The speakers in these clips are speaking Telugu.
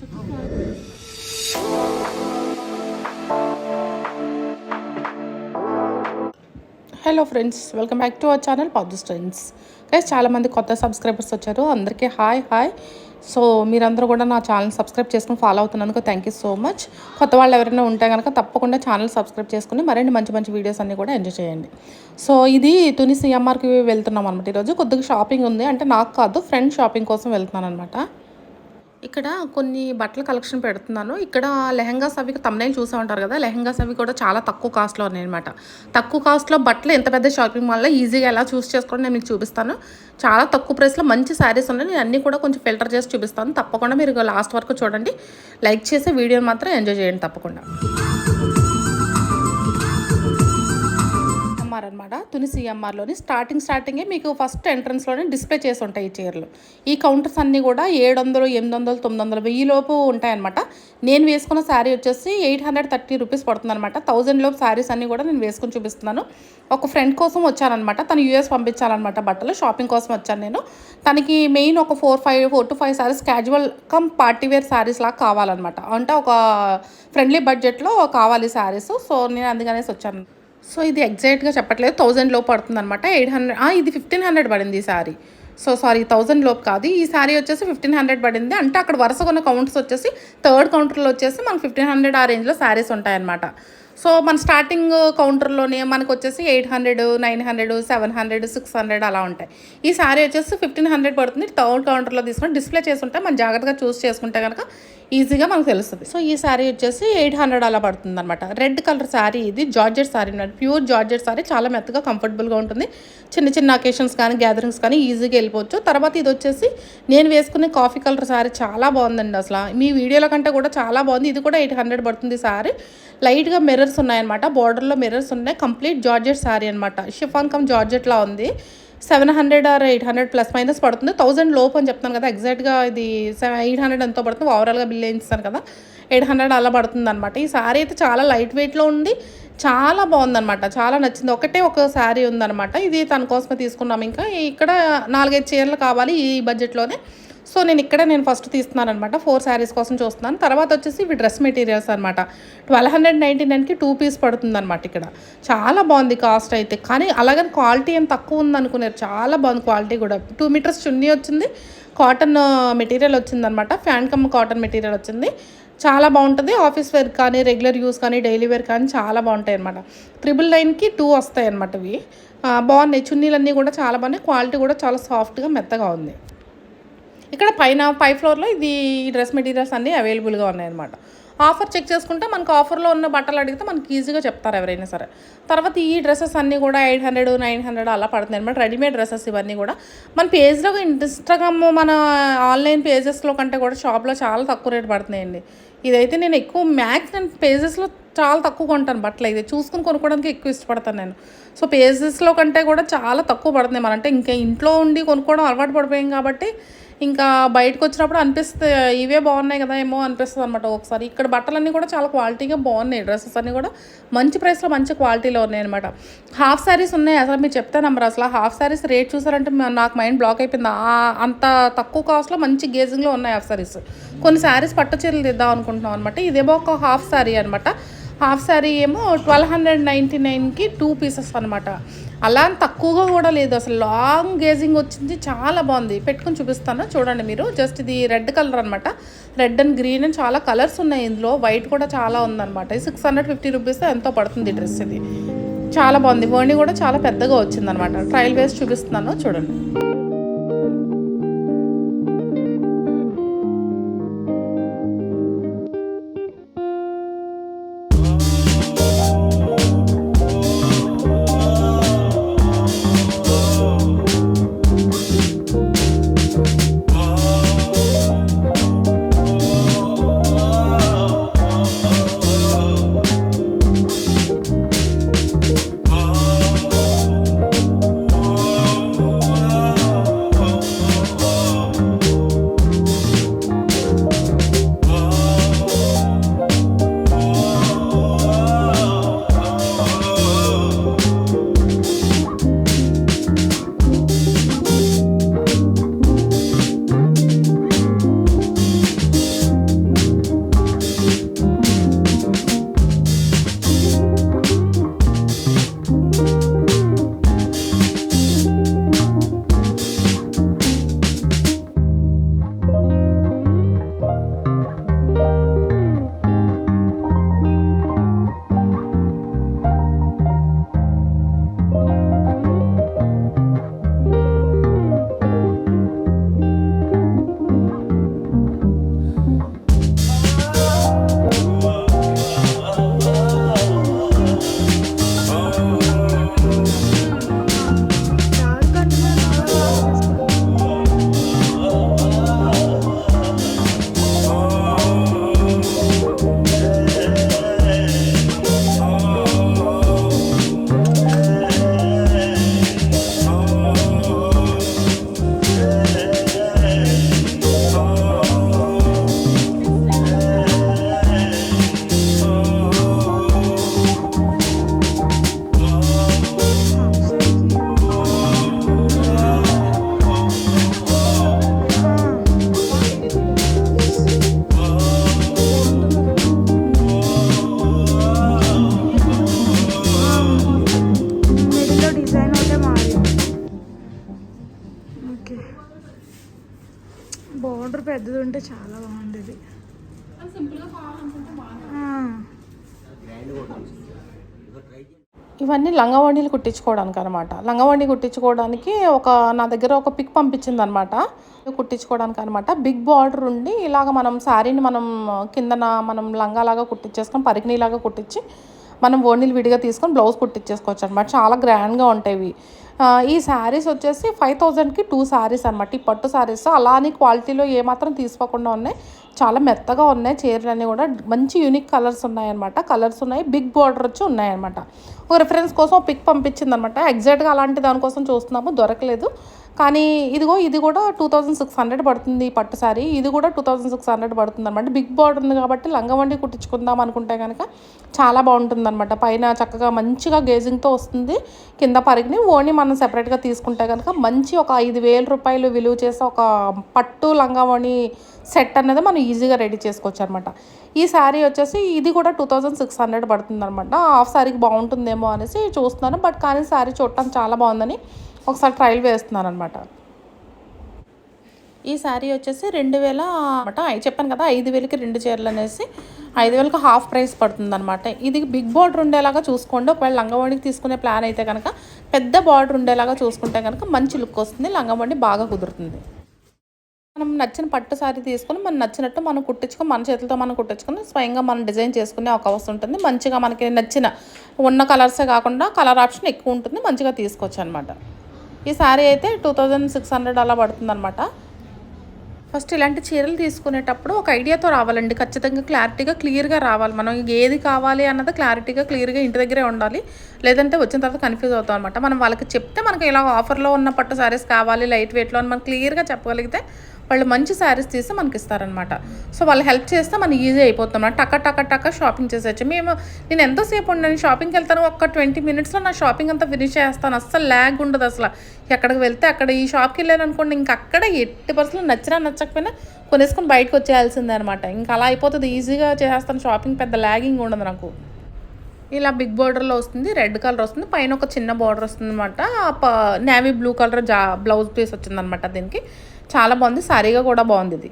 Hello friends welcome back to our channel Paddu friends guys చాలామంది కొత్త సబ్స్క్రైబర్స్ వచ్చారు. అందరికీ హాయ్ హాయ్ సో మీరందరూ కూడా నా ఛానల్ సబ్స్క్రైబ్ చేసుకుని ఫాలో అవుతున్నందుకు థ్యాంక్ యూ సో మచ్ కొత్త వాళ్ళు ఎవరైనా ఉంటే కనుక తప్పకుండా ఛానల్ సబ్స్క్రైబ్ చేసుకుని మరిన్ని మంచి మంచి వీడియోస్ అన్నీ కూడా ఎంజాయ్ చేయండి. సో ఇది తుని సిఎంఆర్కి వెళ్తున్నాం అనమాట ఈరోజు. కొద్దిగా షాపింగ్ ఉంది. అంటే నాకు కాదు ఫ్రెండ్ షాపింగ్ కోసం వెళ్తున్నాను అనమాట ఇక్కడ కొన్ని బట్టల కలెక్షన్ పెడుతున్నాను. ఇక్కడ లెహంగాస్ అవి తమ్నైల్ చూసే ఉంటారు కదా లెహంగాస్ అవి కూడా చాలా తక్కువ కాస్ట్లో ఉన్నాయి అనమాట తక్కువ కాస్ట్లో బట్టలు ఎంత పెద్ద షాపింగ్ మాల్లో ఈజీగా ఎలా చూస్ చేసుకోవడం నేను మీకు చూపిస్తాను. చాలా తక్కువ ప్రైస్లో మంచి శారీస్ ఉన్నాయి. నేను అన్నీ కూడా కొంచెం ఫిల్టర్ చేసి చూపిస్తాను. తప్పకుండా మీరు లాస్ట్ వరకు చూడండి. లైక్ చేసి వీడియోని మాత్రం ఎంజాయ్ చేయండి తప్పకుండా. ఎంఆర్ అనమాట తుని సిఎంఆర్లోని స్టార్టింగ్ స్టార్టింగే మీకు ఫస్ట్ ఎంట్రన్స్లోనే డిస్ప్లే చేసి ఉంటాయి ఈ చీరలు. ఈ కౌంటర్స్ అన్నీ కూడా ఏడు వందలు ఎనిమిది వందలు తొమ్మిది వందలు వెయ్యిలోపు ఉంటాయన్నమాట. నేను వేసుకున్న శారీ వచ్చేసి ఎయిట్ హండ్రెడ్ థర్టీ రూపీస్ పడుతుంది అనమాట థౌజండ్ లోపు శారీస్ అన్నీ కూడా నేను వేసుకొని చూపిస్తున్నాను. ఒక ఫ్రెండ్ కోసం వచ్చానమాట తను యూఎస్ పంపించాలన్నమాట బట్టలు షాపింగ్ కోసం వచ్చాను నేను. తనకి మెయిన్ ఒక four five four to five saris casual cum party wear saris లాగా కావాలన్నమాట. అంటే ఒక ఫ్రెండ్లీ బడ్జెట్లో కావాలి శారీస్ సో నేను అందుకనేసి వచ్చాను. సో ఇది ఎగ్జాక్ట్గా చెప్పట్లేదు. థౌజండ్ లోపు పడుతుంది అనమాట ఎయిట్ హండ్రెడ్ ఇది ఫిఫ్టీన్ హండ్రెడ్ పడింది ఈ సారీ. సో సారీ థౌజండ్ లోపు కాదు. ఈ సారీ వచ్చేసి ఫిఫ్టీన్ హండ్రెడ్ పడింది. అంటే అక్కడ వరుసగా ఉన్న కౌంటర్స్ వచ్చేసి థర్డ్ కౌంటర్లో వచ్చేసి మనకు ఫిఫ్టీన్ హండ్రెడ్ ఆ రేంజ్లో శారీస్ ఉంటాయన్నమాట. సో మన స్టార్టింగ్ కౌంటర్లోనే మనకు వచ్చేసి eight hundred nine hundred seven hundred six hundred అలా ఉంటాయి. ఈ సారీ వచ్చేసి ఫిఫ్టీన్ హండ్రెడ్ పడుతుంది. థర్డ్ కౌంటర్లో తీసుకొని డిస్ప్లే చేసుకుంటే మనం జాగ్రత్తగా చూస్ చేసుకుంటే కనుక ఈజీగా మనకు తెలుస్తుంది. సో ఈ శారీ వచ్చేసి ఎయిట్ హండ్రెడ్ అలా పడుతుంది అనమాట రెడ్ కలర్ శారీ ఇది georgette sari pure georgette sari చాలా మెత్తగా కంఫర్టబుల్గా ఉంటుంది. చిన్న చిన్న అకేషన్స్ కానీ గ్యాదరింగ్స్ కానీ ఈజీగా వెళ్ళిపోవచ్చు. తర్వాత ఇది వచ్చేసి నేను వేసుకునే కాఫీ కలర్ శారీ చాలా బాగుందండి అసలు. మీ వీడియోల కంటే కూడా చాలా బాగుంది. ఇది కూడా ఎయిట్ హండ్రెడ్ పడుతుంది శారీ లైట్గా మిర్రర్స్ ఉన్నాయన్నమాట. బార్డర్లో మిర్రర్స్ ఉన్నాయి. కంప్లీట్ జార్జెట్ శారీ అనమాట షిఫాన్ కమ్ జార్జెట్లా ఉంది. Seven hundred or eight hundred plus minus పడుతుంది. థౌజండ్ లోపు అని చెప్తాను కదా ఎగ్జాక్ట్గా ఇది సెవెన్ ఎయిట్ హండ్రెడ్ ఎంతో పడుతుంది. ఓవరాల్గా బిల్ వేయించాను కదా ఎయిట్ హండ్రెడ్ అలా పడుతుంది అనమాట ఈ శారీ అయితే చాలా లైట్ వెయిట్లో ఉంది చాలా బాగుందన్నమాట చాలా నచ్చింది. ఒకటే ఒక శారీ ఉందన్నమాట. ఇది తన కోసమే తీసుకున్నాం ఇంకా. ఇక్కడ నాలుగైదు చీరలు కావాలి ఈ బడ్జెట్లోనే. సో నేను ఇక్కడ నేను ఫస్ట్ తీస్తున్నాను అనమాట ఫోర్ శారీస్ కోసం చూస్తున్నాను. తర్వాత వచ్చేసి ఇవి డ్రెస్ మెటీరియల్స్ అనమాట ట్వెల్వ్ హండ్రెడ్ నైంటీ నైన్కి టూ పీస్ పడుతుంది అనమాట ఇక్కడ. చాలా బాగుంది కాస్ట్ అయితే. కానీ అలాగని క్వాలిటీ ఏం తక్కువ ఉందనుకున్నారు. చాలా బాగుంది క్వాలిటీ కూడా. టూ మీటర్స్ చున్నీ వచ్చింది. కాటన్ మెటీరియల్ వచ్చిందనమాట ఫ్యాన్ కమ్ కాటన్ మెటీరియల్ వచ్చింది. చాలా బాగుంటుంది. ఆఫీస్ వేర్ కానీ రెగ్యులర్ యూస్ కానీ డైలీ వేర్ కానీ చాలా బాగుంటాయి అనమాట త్రిబుల్ నైన్కి టూ వస్తాయి అనమాట ఇవి. Uh, బాగున్నాయి. చున్నీలన్నీ కూడా చాలా బాగున్నాయి. క్వాలిటీ కూడా చాలా సాఫ్ట్గా మెత్తగా ఉంది. ఇక్కడ పైన పై ఫ్లోర్లో ఇది ఈ డ్రెస్ మెటీరియల్స్ అన్నీ అవైలబుల్గా ఉన్నాయన్నమాట. ఆఫర్ చెక్ చేసుకుంటే మనకు ఆఫర్లో ఉన్న బట్టలు అడిగితే మనకి ఈజీగా చెప్తారు ఎవరైనా సరే. తర్వాత ఈ డ్రెస్సెస్ అన్నీ కూడా ఎయిట్ హండ్రెడ్ నైన్ హండ్రెడ్ అలా పడుతుంది అనమాట రెడీమేడ్ డ్రెస్సెస్ ఇవన్నీ కూడా. మన పేజ్లో ఇన్స్టాగ్రామ్ మన ఆన్లైన్ పేజెస్లో కంటే కూడా షాప్లో చాలా తక్కువ రేట్ పడుతున్నాయండి. ఇదైతే నేను ఎక్కువ మ్యాక్స్ నేను పేజెస్లో చాలా తక్కువ కొంటాను బట్టలు. అయితే చూసుకుని కొనుక్కోవడానికి ఎక్కువ ఇష్టపడతాను నేను. సో పేజెస్లో కంటే కూడా చాలా తక్కువ పడుతున్నాయి. మన అంటే ఇంకా ఇంట్లో ఉండి కొనుక్కోవడం అలవాటు పడిపోయాం కాబట్టి ఇంకా బయటకు వచ్చినప్పుడు అనిపిస్తే ఇవే బాగున్నాయి కదా ఏమో అనిపిస్తుంది అనమాట ఒకసారి. ఇక్కడ బట్టలన్నీ కూడా చాలా క్వాలిటీగా బాగున్నాయి. డ్రెస్సెస్ అన్నీ కూడా మంచి ప్రైస్లో మంచి క్వాలిటీలో ఉన్నాయి అనమాట హాఫ్ శారీస్ ఉన్నాయి. అసలు మీరు చెప్తే నంబర్ అసలు. హాఫ్ శారీస్ రేట్ చూసారంటే నాకు మైండ్ బ్లాక్ అయిపోయింది. అంత తక్కువ కాస్ట్లో మంచి గేజింగ్లో ఉన్నాయి హాఫ్ శారీస్. కొన్ని శారీస్ పట్టు చీరలు తెద్దాం అనుకుంటున్నాం అనమాట ఇదేమో ఒక హాఫ్ శారీ అనమాట హాఫ్ శారీ ఏమో ట్వెల్వ్ హండ్రెడ్ నైంటీ నైన్కి టూ పీసెస్ అనమాట అలా తక్కువగా కూడా లేదు. అసలు లాంగ్ గేజింగ్ వచ్చింది. చాలా బాగుంది. పెట్టుకొని చూపిస్తాను. చూడండి మీరు. జస్ట్ ఇది రెడ్ కలర్ అనమాట రెడ్ అండ్ గ్రీన్ అండ్ చాలా కలర్స్ ఉన్నాయి ఇందులో. వైట్ కూడా చాలా ఉందన్నమాట. సిక్స్ హండ్రెడ్ ఫిఫ్టీ రూపీస్ ఎంతో పడుతుంది డ్రెస్ ఇది. చాలా బాగుంది. ఓణి కూడా చాలా పెద్దగా వచ్చిందనమాట ట్రయల్ వేసి చూపిస్తున్నాను. చూడండి. ఇవన్నీ లంగవండీలు కుట్టించుకోవడానికి అనమాట లంగవండి కుట్టించుకోవడానికి ఒక నా దగ్గర ఒక పిక్ పంపించింది అనమాట కుట్టించుకోవడానికి అనమాట బిగ్ బార్డర్ ఉండి ఇలాగ మనం శారీని మనం కిందన మనం లంగాలాగా కుట్టించేసుకొని పరిగిణీలాగా కుట్టించి మనం ఓణీలు విడిగా తీసుకొని బ్లౌజ్ కుట్టించేసుకోవచ్చు అనమాట చాలా గ్రాండ్గా ఉంటాయి ఇవి. ఈ శారీస్ వచ్చేసి ఫైవ్ థౌజండ్కి టూ శారీస్ అనమాట ఈ పట్టు శారీస్ అలా అని క్వాలిటీలో ఏమాత్రం తీసుకోకుండా ఉన్నాయి. చాలా మెత్తగా ఉన్నాయి. చీరలన్నీ కూడా మంచి యూనిక్ కలర్స్ ఉన్నాయన్నమాట. కలర్స్ ఉన్నాయి. బిగ్ బార్డర్ వచ్చి ఉన్నాయన్నమాట. ఒక రిఫరెన్స్ కోసం పిక్ పంపించింది అనమాట ఎగ్జాక్ట్గా అలాంటి దానికోసం చూస్తున్నాము. దొరకలేదు. కానీ ఇదిగో ఇది కూడా టూ థౌజండ్ సిక్స్ హండ్రెడ్ పడుతుంది ఈ పట్టు సారీ. ఇది కూడా టూ థౌజండ్ సిక్స్ హండ్రెడ్ పడుతుంది అనమాట బిగ్ బార్డర్ ఉంది కాబట్టి లంగవండి కుట్టించుకుందాం అనుకుంటే కనుక చాలా బాగుంటుంది అనమాట పైన చక్కగా మంచిగా గేజింగ్తో వస్తుంది. కింద పరిగిని ఓన్లీ మనం సెపరేట్గా తీసుకుంటే కనుక మంచి ఒక ఐదు వేల రూపాయలు విలువ చేసే ఒక పట్టు లంగావణి సెట్ అనేది మనం ఈజీగా రెడీ చేసుకోవచ్చు అనమాట ఈ శారీ వచ్చేసి ఇది కూడా టూ థౌజండ్ సిక్స్ హండ్రెడ్ పడుతుంది అనమాట హాఫ్ శారీకి బాగుంటుందేమో అనేసి చూస్తున్నాను. బట్ కానీ శారీ చూడటం చాలా బాగుందని ఒకసారి ట్రయల్ వేస్తున్నాను అనమాట ఈ శారీ వచ్చేసి రెండు వేల అనమాట చెప్పాను కదా ఐదు వేలకి రెండు చీరలు అనేసి ఐదు వేలకు హాఫ్ ప్రైస్ పడుతుంది అనమాట ఇది బిగ్ బార్డర్ ఉండేలాగా చూసుకోండి. ఒకవేళ లంగవాడికి తీసుకునే ప్లాన్ అయితే కనుక పెద్ద బార్డర్ ఉండేలాగా చూసుకుంటే కనుక మంచి లుక్ వస్తుంది. లంగవాడి బాగా కుదురుతుంది. మనం నచ్చిన పట్టు శారీ తీసుకొని మనం నచ్చినట్టు మనం కుట్టించుకొని మన చేతులతో మనం కుట్టించుకొని స్వయంగా మనం డిజైన్ చేసుకునే అవకాశం ఉంటుంది. మంచిగా మనకి నచ్చిన ఉన్న కలర్సే కాకుండా కలర్ ఆప్షన్ ఎక్కువ ఉంటుంది. మంచిగా తీసుకోవచ్చు అనమాట ఈ శారీ అయితే టూ థౌజండ్ సిక్స్ హండ్రెడ్ అలా పడుతుంది అనమాట ఫస్ట్ ఇలాంటి చీరలు తీసుకునేటప్పుడు ఒక ఐడియాతో రావాలండి. ఖచ్చితంగా క్లారిటీగా క్లియర్గా రావాలి. మనం ఏది కావాలి అన్నది క్లారిటీగా క్లియర్గా ఇంటి దగ్గరే ఉండాలి. లేదంటే వచ్చిన తర్వాత కన్ఫ్యూజ్ అవుతాం అనమాట మనం వాళ్ళకి చెప్తే మనకి ఇలా ఆఫర్లో ఉన్న పట్టు శారీస్ కావాలి లైట్ వెయిట్లో అని మనం క్లియర్గా చెప్పగలిగితే వాళ్ళు మంచి శారీస్ తీసి మనకి ఇస్తారనమాట సో వాళ్ళు హెల్ప్ చేస్తే మనం ఈజీ అయిపోతాం. టక టక టక షాపింగ్ చేసేయచ్చు. మేము నేను ఎంతసేపు నేను షాపింగ్కి వెళ్తాను? ఒక్క ట్వంటీ మినిట్స్లో నా షాపింగ్ అంతా ఫినిష్ చేస్తాను. అస్సలు ల్యాగ్ ఉండదు అసలు. ఎక్కడికి వెళ్తే అక్కడ ఈ షాప్కి వెళ్ళాను అనుకోండి ఇంక అక్కడ ఎట్టి పర్సెంట్ నచ్చినా నచ్చకపోయినా కొనేసుకొని బయటకు వచ్చేయాల్సిందే అనమాట ఇంకా అలా అయిపోతుంది. ఈజీగా చేసేస్తాను. షాపింగ్ పెద్ద ల్యాగింగ్ ఉండదు నాకు. ఇలా బిగ్ బార్డర్లో వస్తుంది రెడ్ కలర్ వస్తుంది. పైన ఒక చిన్న బార్డర్ వస్తుంది అనమాట నేవీ బ్లూ కలర్ జా బ్లౌజ్ పీస్ వచ్చిందనమాట దీనికి. చాలా బాగుంది. సారీగా కూడా బాగుంది ఇది.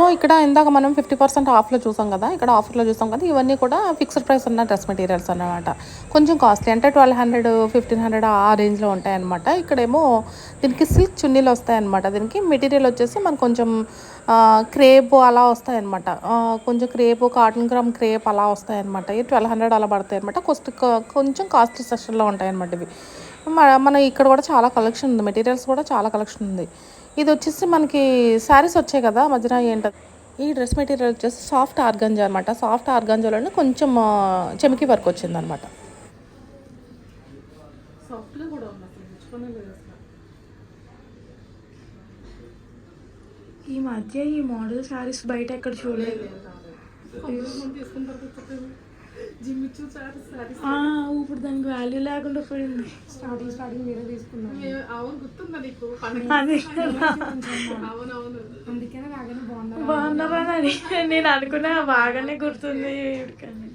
సో ఇక్కడ ఇందాక మనం ఫిఫ్టీ పర్సెంట్ ఆఫ్లో చూసాం కదా ఇక్కడ ఆఫర్లో చూసాం కదా ఇవన్నీ కూడా ఫిక్స్డ్ ప్రైస్ ఉన్న డ్రెస్ మెటీరియల్స్ అన్నమాట. కొంచెం కాస్ట్లీ అంటే ట్వెల్వ్ హండ్రెడ్ ఫిఫ్టీన్ హండ్రెడ్ ఆ రేంజ్లో ఉంటాయన్నమాట. ఇక్కడేమో దీనికి సిల్క్ చున్నీలు వస్తాయన్నమాట. దీనికి మెటీరియల్ వచ్చేసి మనకు కొంచెం క్రేప్ అలా వస్తాయన్నమాట. కొంచెం క్రేప్ కాటన్ గ్రామ్ క్రేప్ అలా వస్తాయన్నమాట. ఇవి ట్వెల్వ్ హండ్రెడ్ అలా పడతాయి అనమాట కొస్ట్ కొంచెం కాస్ట్లీ సెక్షన్లో ఉంటాయన్నమాట ఇవి. మన మన ఇక్కడ కూడా చాలా కలెక్షన్ ఉంది. మెటీరియల్స్ కూడా చాలా కలెక్షన్ ఉంది. ఇది వచ్చేసి మనకి శారీస్ వచ్చాయి కదా మధ్యన ఏంటది? ఈ డ్రెస్ మెటీరియల్ వచ్చేసి సాఫ్ట్ ఆర్గంజా అనమాట సాఫ్ట్ ఆర్గంజాలోనే కొంచెం చెమికి వర్క్ వచ్చిందనమాట ఉంది అసలు ఈ మధ్య ఈ మోడల్ శారీస్ బయట ఎక్కడ చూడలేదు. ఇప్పుడు దానికి వాల్యూ లేకుండా పోయింది. స్టార్టింగ్ స్టార్టింగ్ మీరే తీసుకున్నాం అవును గుర్తుందా నీకు? అదే అవునవును. అందుకనే బాగానే అని నేను అనుకున్నా బాగానే గుర్తుంది. కానీ